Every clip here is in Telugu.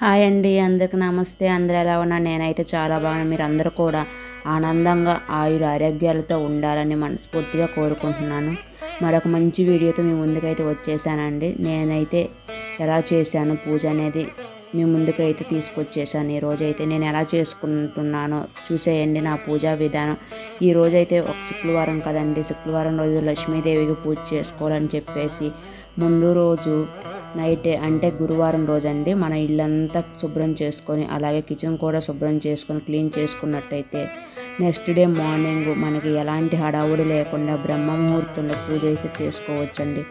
హాయ్ అండి అందరికి నమస్తే. అందరూ ఎలా ఉన్నా నేనైతే చాలా బాగున్నాను మీరు అందరూ కూడా ఆనందంగా ఆయుర ఆరోగ్యాలతో ఉండాలని మనస్ఫూర్తిగా కోరుకుంటున్నాను. మరొక మంచి వీడియోతో మీ ముందుకైతే వచ్చేసానండి. నేనైతే ఎలా చేశాను పూజ అనేది మీ ముందుకైతే తీసుకొచ్చేసాను. ఈ రోజైతే నేను ఎలా చేసుకుంటున్నానో చూసేయండి నా పూజా విధానం. ఈ రోజైతే ఒక శుక్రవారం కదండి. శుక్రవారం రోజు లక్ష్మీదేవికి పూజ చేసుకోవాలని చెప్పేసి ముందు రోజు నైట్ అంటే గురువారం రోజండి మన ఇల్లంతా శుభ్రం చేసుకొని అలాగే కిచెన్ కూడా శుభ్రం చేసుకొని క్లీన్ చేసుకున్నట్టయితే నెక్స్ట్ డే మార్నింగ్ మనకి ఎలాంటి హడావుడి లేకుండా బ్రహ్మ ముహూర్తంలో పూజ చేసి చేసుకోవచ్చండి.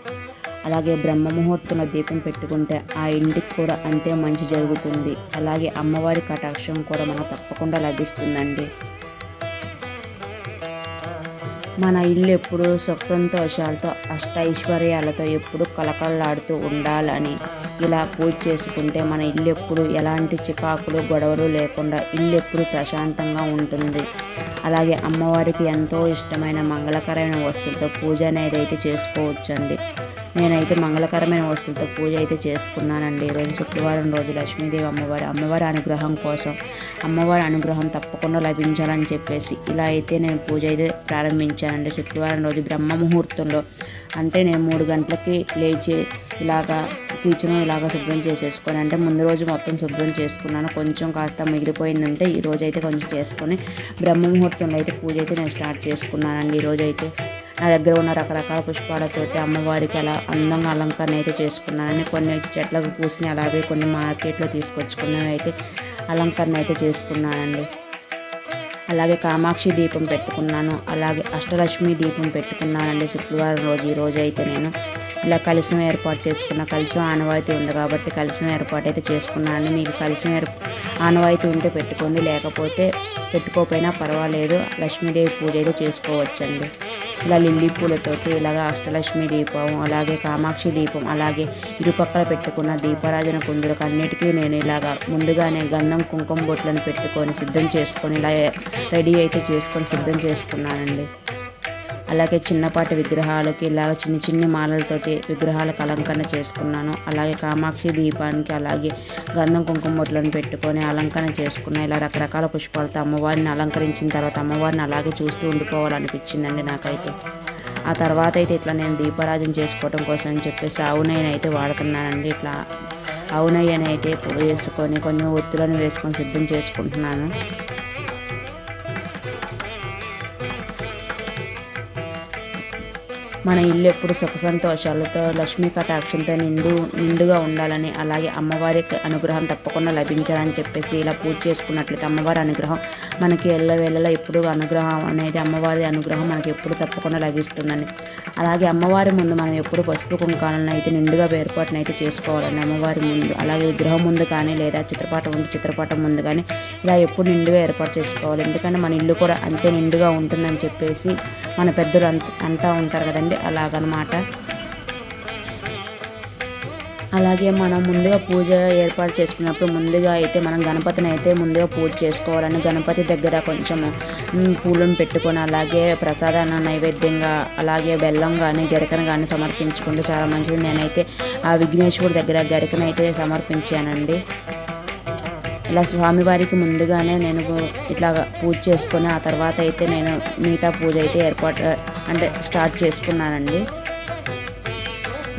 అలాగే బ్రహ్మ ముహూర్తంలో దీపం పెట్టుకుంటే ఆ ఇంటికి కూడా అంతే మంచి జరుగుతుంది. అలాగే అమ్మవారి కటాక్షం కూడా మనకు తప్పకుండా లభిస్తుందండి. మన ఇల్లు ఎప్పుడు సుఖ సంతోషాలతో అష్టైశ్వర్యాలతో ఎప్పుడు కలకల్లాడుతూ ఉండాలని ఇలా పూజ చేసుకుంటే మన ఇల్లు ఎప్పుడు ఎలాంటి చికాకులు గొడవలు లేకుండా ఇల్లు ఎప్పుడు ప్రశాంతంగా ఉంటుంది. అలాగే అమ్మవారికి ఎంతో ఇష్టమైన మంగళకరమైన వస్తువులతో పూజ అనేది అయితే చేసుకోవచ్చండి. నేనైతే మంగళకరమైన వస్తువులతో పూజ అయితే చేసుకున్నానండి. ఈరోజు శుక్రవారం రోజు లక్ష్మీదేవి అమ్మవారి అమ్మవారి అనుగ్రహం కోసం అమ్మవారి అనుగ్రహం తప్పకుండా లభించాలని చెప్పేసి ఇలా అయితే నేను పూజ అయితే ప్రారంభించానండి. శుక్రవారం రోజు బ్రహ్మ ముహూర్తంలో అంటే నేను మూడు గంటలకి లేచి ఇలాగా కిచెన్ ఇలాగ శుభ్రం చేసేసుకొని అంటే ముందు రోజు మొత్తం శుభ్రం చేసుకున్నాను. కొంచెం కాస్త మిగిలిపోయిందంటే ఈ రోజు అయితే కొంచెం చేసుకొని బ్రహ్మ ముహూర్తంలో అయితే పూజ అయితే నేను స్టార్ట్ చేసుకున్నానండి. ఈరోజు అయితే నా దగ్గర ఉన్న రకరకాల పుష్పాలతోటి అమ్మవారికి అలా అందంగా అలంకరణ అయితే చేసుకున్నానని కొన్ని అయితే చెట్లకు పూసిని అలాగే కొన్ని మార్కెట్లో తీసుకొచ్చుకున్నవి అయితే అలంకరణ అయితే చేసుకున్నానండి. అలాగే కామాక్షి దీపం పెట్టుకున్నాను. అలాగే అష్టలక్ష్మి దీపం పెట్టుకున్నానండి శుక్రవారం రోజు ఈ రోజు అయితే నేను. ఇలా కలిసం ఏర్పాటు చేసుకున్న కలిసం ఆనవాయితీ ఉంది కాబట్టి కలిసం ఏర్పాటు అయితే చేసుకున్నాను మీకు కలిసం ఏర్ ఆనవాయితీ ఉంటే పెట్టుకోండి. లేకపోతే పెట్టుకోకపోయినా పర్వాలేదు. లక్ష్మీదేవి పూజ అయితే చేసుకోవచ్చండి. ఇలా లిల్లీ పూలతోటి ఇలాగ అష్టలక్ష్మి దీపం అలాగే కామాక్షి దీపం అలాగే ఇరుపక్కల పెట్టుకున్న దీపారాధన కుందులకు అన్నిటికీ నేను ఇలాగా ముందుగానే గంధం కుంకుమ బొట్లను పెట్టుకొని సిద్ధం చేసుకొని ఇలా రెడీ అయితే చేసుకొని సిద్ధం చేసుకున్నానండి. అలాగే చిన్నపాటి విగ్రహాలకి ఇలాగ చిన్న చిన్ని మాలలతోటి విగ్రహాలకు అలంకరణ చేసుకున్నాను. అలాగే కామాక్షి దీపానికి అలాగే గంధం కుంకుమ బొట్లను పెట్టుకొని అలంకరణ చేసుకున్నాను. ఇలా రకరకాల పుష్పాలతో అమ్మవారిని అలంకరించిన తర్వాత అమ్మవారిని అలాగే చూస్తూ ఉండిపోవాలనిపించిందండి నాకైతే. ఆ తర్వాత అయితే ఇట్లా నేను దీపారాజం చేసుకోవడం కోసం అని చెప్పేసి ఆవు అయితే వాడుతున్నానండి. ఇట్లా ఆవు నెయ్యిని అయితే వేసుకొని కొంచెం ఒత్తులను వేసుకొని సిద్ధం చేసుకుంటున్నాను. మన ఇల్లు ఎప్పుడు సుఖ సంతోషాలతో లక్ష్మీ కటాక్షంతో నిండు నిండుగా ఉండాలని అలాగే అమ్మవారి అనుగ్రహం తప్పకుండా లభించాలని చెప్పేసి ఇలా పూజ చేసుకున్నట్లయితే అమ్మవారి అనుగ్రహం మనకి ఎల్లవేళలా ఎప్పుడు అనుగ్రహం అనేది అమ్మవారి అనుగ్రహం మనకి ఎప్పుడు తప్పకుండా లభిస్తుందని అలాగే అమ్మవారి ముందు మనం ఎప్పుడు పసుపు కుంకాలను అయితే నిండుగా ఏర్పాటును అయితే చేసుకోవాలండి అమ్మవారి ముందు. అలాగే విగ్రహం ముందు కానీ లేదా చిత్రపటం ముందు చిత్రపటం ముందు కానీ ఇలా ఎప్పుడు నిండుగా ఏర్పాటు చేసుకోవాలి. ఎందుకంటే మన ఇల్లు కూడా అంతే నిండుగా ఉంటుందని చెప్పేసి మన పెద్దలు అంత అంటూ ఉంటారు కదండి అలాగనమాట. అలాగే మనం ముందుగా పూజ ఏర్పాటు చేసుకున్నప్పుడు ముందుగా అయితే మనం గణపతిని అయితే ముందుగా పూజ చేసుకోవాలని గణపతి దగ్గర కొంచెం పూలను పెట్టుకొని అలాగే ప్రసాదాన్ని నైవేద్యంగా అలాగే బెల్లం కానీ గరికను కానీ సమర్పించుకుంటే చాలా మంచిది. నేనైతే ఆ విఘ్నేశ్వరుడి దగ్గర గరికను అయితే సమర్పించానండి. ఇలా స్వామివారికి ముందుగానే నేను ఇట్లా పూజ చేసుకొని ఆ తర్వాత అయితే నేను మిగతా పూజ అయితే ఏర్పాటు అంటే స్టార్ట్ చేసుకున్నానండి.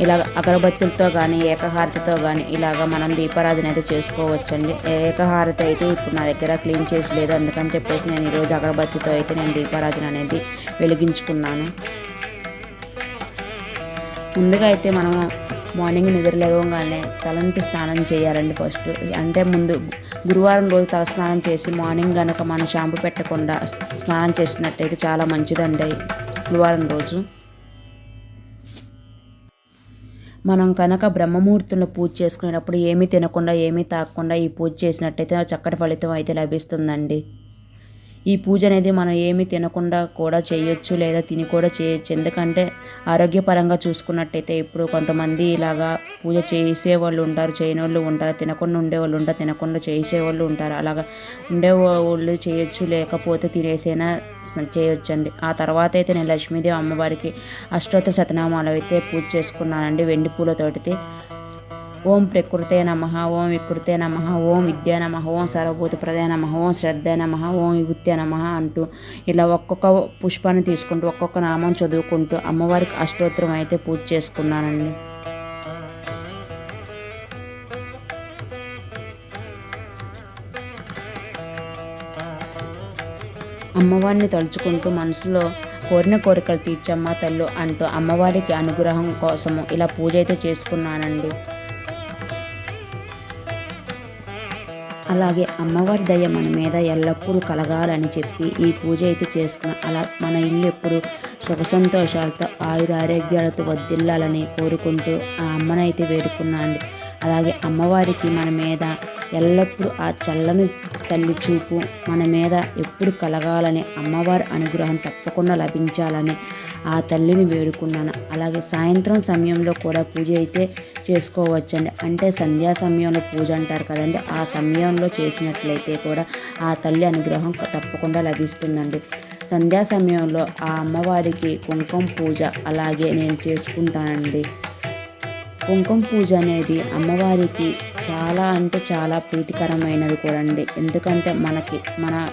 ఇలా అగరబత్తులతో కానీ ఏకహారతితో కానీ ఇలాగ మనం దీపారాధన అయితే చేసుకోవచ్చండి. ఏకహారతి అయితే ఇప్పుడు నా దగ్గర క్లీన్ చేసి లేదు అందుకని చెప్పేసి నేను ఈరోజు అగరబత్తితో అయితే నేను దీపారాధన అనేది వెలిగించుకున్నాను. ముందుగా అయితే మనము మార్నింగ్ నిద్ర తలంటు తలంటి స్నానం చేయాలండి ఫస్ట్. అంటే ముందు గురువారం రోజు తల స్నానం చేసి మార్నింగ్ కనుక మనం షాంపూ పెట్టకుండా స్నానం చేసినట్టయితే చాలా మంచిదండి గురువారం రోజు. మనం కనుక బ్రహ్మముహూర్తంలో పూజ చేసుకునేటప్పుడు ఏమీ తినకుండా ఏమీ తాగకుండా ఈ పూజ చేసినట్టయితే చక్కటి ఫలితం అయితే లభిస్తుందండి. ఈ పూజ అనేది మనం ఏమి తినకుండా కూడా చేయొచ్చు లేదా తిని కూడా చేయొచ్చు. ఎందుకంటే ఆరోగ్యపరంగా చూసుకున్నట్టయితే ఇప్పుడు కొంతమంది ఇలాగా పూజ చేసే వాళ్ళు ఉంటారు చేయని వాళ్ళు ఉంటారు తినకుండా ఉండేవాళ్ళు ఉంటారు తినకుండా చేసే వాళ్ళు ఉంటారు. అలాగా ఉండేవాళ్ళు చేయొచ్చు లేకపోతే తినేసైనా చేయొచ్చండి. ఆ తర్వాత అయితే నేను లక్ష్మీదేవి అమ్మవారికి అష్టోత్తర శతనామాలు అయితే పూజ చేసుకున్నానండి. వెండి పూలతోటి ఓం ప్రకృతే నమ ఓం వికృతే నమ ఓం విద్యా నమ ఓం సర్వభూత ప్రదే నమ ఓం శ్రద్ధ నమ ఓం విభుత్య నమ అంటూ ఇలా ఒక్కొక్క పుష్పాన్ని తీసుకుంటూ ఒక్కొక్క నామం చదువుకుంటూ అమ్మవారికి అష్టోత్తరం అయితే పూజ చేసుకున్నానండి. అమ్మవారిని తలుచుకుంటూ మనసులో కోరిన కోరికలు తీర్చమ్మ తల్లు అంటూ అమ్మవారికి అనుగ్రహం కోసము ఇలా పూజ అయితే చేసుకున్నానండి. అలాగే అమ్మవారి దయ మన మీద ఎల్లప్పుడూ కలగాలని చెప్పి ఈ పూజ అయితే చేసుకున్న. అలా మన ఇల్లు ఎప్పుడు సుఖ సంతోషాలతో ఆయుర ఆరోగ్యాలతో వద్దిల్లాలని కోరుకుంటూ ఆ అమ్మనైతే వేడుకున్నాను అలాగే అమ్మవారికి మన మీద ఎల్లప్పుడూ ఆ చల్లని తల్లి చూపు మన మీద ఎప్పుడు కలగాలని అమ్మవారి అనుగ్రహం తప్పకుండా లభించాలని ఆ తల్లిని వేడుకున్నాను. అలాగే సాయంత్రం సమయంలో కూడా పూజ అయితే చేసుకోవచ్చండి. అంటే సంధ్యా సమయంలో పూజ అంటారు కదండి ఆ సమయంలో చేసినట్లయితే కూడా ఆ తల్లి అనుగ్రహం తప్పకుండా లభిస్తుందండి. సంధ్యా సమయంలో ఆ అమ్మవారికి కుంకుమ పూజ అలాగే నేను చేసుకుంటానండి. కుంకుమ పూజ అనేది అమ్మవారికి చాలా అంటే చాలా ప్రీతికరమైనది కూడా అండి ఎందుకంటే మనకి మన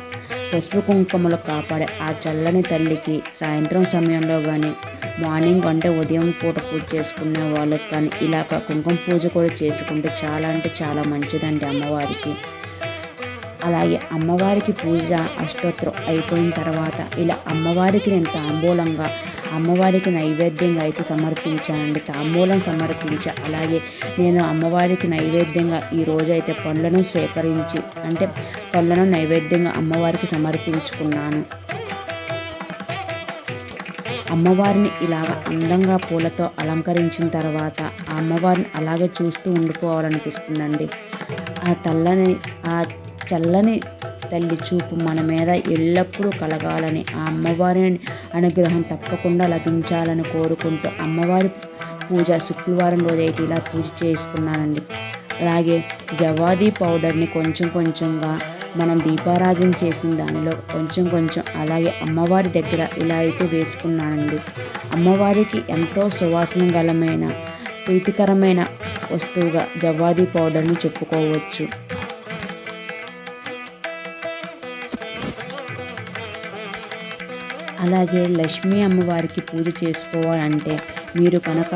పసుపు కుంకుమలు కాపాడే ఆ చల్లని తల్లికి సాయంత్రం సమయంలో కానీ మార్నింగ్ అంటే ఉదయం పూట పూజ చేసుకునే వాళ్ళకి కానీ ఇలాగ కుంకుమ పూజ కూడా చేసుకుంటే చాలా అంటే చాలా మంచిదండి అమ్మవారికి. అలాగే అమ్మవారికి పూజ అష్టోత్తరం అయిపోయిన తర్వాత ఇలా అమ్మవారికి నేను తాంబూలంగా అమ్మవారికి నైవేద్యంగా అయితే సమర్పించానండి. తాంబూలం సమర్పించా అలాగే నేను అమ్మవారికి నైవేద్యంగా ఈరోజు అయితే పళ్ళను సేకరించి అంటే పళ్ళను నైవేద్యంగా అమ్మవారికి సమర్పించుకున్నాను. అమ్మవారిని ఇలాగ అందంగా పూలతో అలంకరించిన తర్వాత ఆ అమ్మవారిని అలాగే చూస్తూ ఉండిపోవాలనిపిస్తుందండి. ఆ తల్లని ఆ చల్లని తల్లి చూపు మన మీద ఎల్లప్పుడూ కలగాలని ఆ అమ్మవారి అనుగ్రహం తప్పకుండా లభించాలని కోరుకుంటూ అమ్మవారి పూజ శుక్రవారం రోజైతే ఇలా పూజ చేసుకున్నానండి. అలాగే జవాదీ పౌడర్ని కొంచెం కొంచెంగా మనం దీపారాజన చేసిన దానిలో కొంచెం కొంచెం అలాగే అమ్మవారి దగ్గర ఇలా అయితే వేసుకున్నానండి. అమ్మవారికి ఎంతో సువాసన గలమైన ప్రీతికరమైన వస్తువుగా జవాదీ పౌడర్ని చెప్పుకోవచ్చు. అలాగే లక్ష్మీ అమ్మవారికి పూజ చేసుకోవాలంటే మీరు కనుక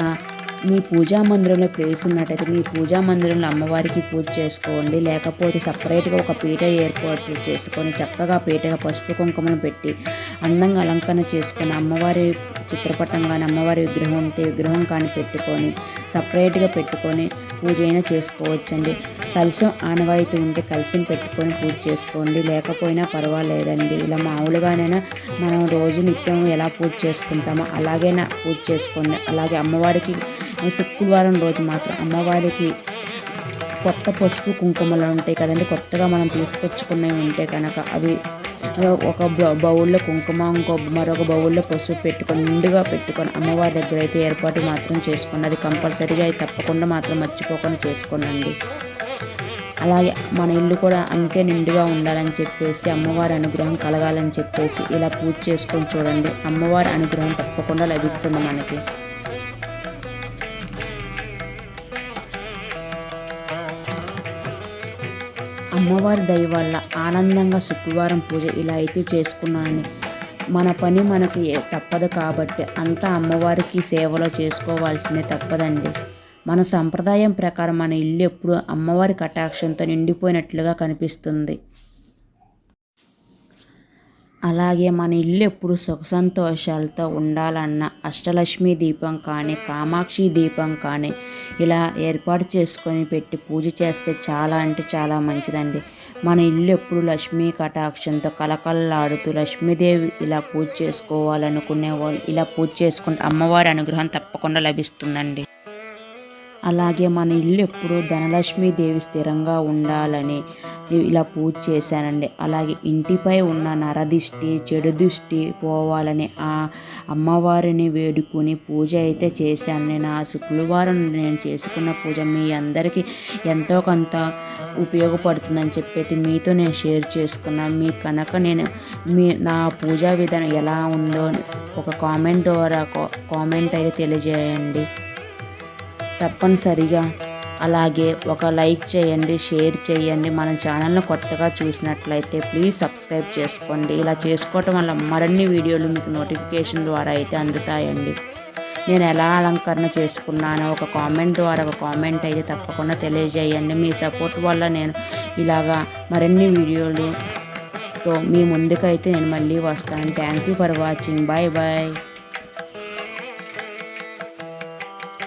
మీ పూజా మందిరంలో ప్లేస్ ఉన్నట్టయితే మీ పూజా మందిరంలో అమ్మవారికి పూజ చేసుకోండి. లేకపోతే సపరేట్గా ఒక పీట ఏర్పాటు చేసుకొని చక్కగా పీటగా పసుపు కుంకుమను పెట్టి అందంగా అలంకరణ చేసుకొని అమ్మవారి చిత్రపటం కానీ అమ్మవారి విగ్రహం ఉంటే విగ్రహం కానీ పెట్టుకొని సపరేట్గా పెట్టుకొని పూజ అయినా చేసుకోవచ్చండి. కలసం ఆనవాయితీ ఉంటే కలసం పెట్టుకొని పూజ చేసుకోండి. లేకపోయినా పర్వాలేదండి. ఇలా మామూలుగానైనా మనం రోజు నిత్యం ఎలా పూజ చేసుకుంటామో అలాగైనా పూజ చేసుకోండి. అలాగే అమ్మవారికి శుక్రవారం రోజు మాత్రం అమ్మవారికి కొత్త పసుపు కుంకుమలు ఉంటాయి కదండి. కొత్తగా మనం తీసుకొచ్చుకున్నవి ఉంటే కనుక అవి ఒక బౌల్లో కుంకుమ ఇంకో మరొక బౌల్లో పసుపు పెట్టుకొని నిండుగా పెట్టుకొని అమ్మవారి దగ్గర అయితే ఏర్పాటు మాత్రం చేసుకోండి అది కంపల్సరీగా అది తప్పకుండా మాత్రం మర్చిపోకుండా చేసుకోనండి. అలాగే మన ఇల్లు కూడా అంతే నిండుగా ఉండాలని చెప్పేసి అమ్మవారి అనుగ్రహం కలగాలని చెప్పేసి ఇలా పూజ చేసుకొని చూడండి. అమ్మవారి అనుగ్రహం తప్పకుండా లభిస్తుంది మనకి. అమ్మవారి దయ వల్ల ఆనందంగా శుక్రవారం పూజ ఇలా అయితే చేసుకున్నాను. మన పని మనకి తప్పదు కాబట్టి అంతా అమ్మవారికి సేవలో చేసుకోవాల్సిందే తప్పదండి. మన సంప్రదాయం ప్రకారం మన ఇల్లు ఎప్పుడు అమ్మవారి కటాక్షంతో నిండిపోయినట్లుగా కనిపిస్తుంది. అలాగే మన ఇల్లు ఎప్పుడు సుఖ సంతోషాలతో ఉండాలన్న అష్టలక్ష్మి దీపం కానీ కామాక్షి దీపం కానీ ఇలా ఏర్పాటు చేసుకొని పెట్టి పూజ చేస్తే చాలా అంటే చాలా మంచిదండి. మన ఇల్లు ఎప్పుడు లక్ష్మీ కటాక్షంతో కలకల్లాడుతూ లక్ష్మీదేవి ఇలా పూజ చేసుకోవాలనుకునే వాళ్ళు ఇలా పూజ చేసుకుంటే అమ్మవారి అనుగ్రహం తప్పకుండా లభిస్తుందండి. అలాగే మన ఇల్లు ఎప్పుడు ధనలక్ష్మీదేవి స్థిరంగా ఉండాలని ఇలా పూజ చేశానండి. అలాగే ఇంటిపై ఉన్న నరదిష్టి చెడు దిష్టి పోవాలని ఆ అమ్మవారిని వేడుకుని పూజ అయితే చేశాను. నేను ఆ శుక్రవారం నేను చేసుకున్న పూజ మీ అందరికీ ఎంతో కొంత ఉపయోగపడుతుందని చెప్పేసి మీతో నేను షేర్ చేసుకున్నాను మీ కనుక నేను మీ నా పూజా విధానం ఎలా ఉందో ఒక కామెంట్ ద్వారా కామెంట్ అయితే తెలియజేయండి. తప్పనిసరిగా. అలాగే ఒక లైక్ చేయండి షేర్ చేయండి. మన ఛానల్ని కొత్తగా చూసినట్లయితే ప్లీజ్ సబ్స్క్రైబ్ చేసుకోండి. ఇలా చేసుకోవటం వల్ల మరిన్ని వీడియోలు మీకు నోటిఫికేషన్ ద్వారా అయితే అందుతాయండి. నేను ఎలా అలంకరణ చేసుకున్నానో ఒక కామెంట్ ద్వారా ఒక కామెంట్ అయితే తప్పకుండా తెలియజేయండి. మీ సపోర్ట్ వల్ల నేను ఇలాగా మరిన్ని వీడియోలు తో మీ ముందుకైతే నేను మళ్ళీ వస్తాను. Thank you for watching bye bye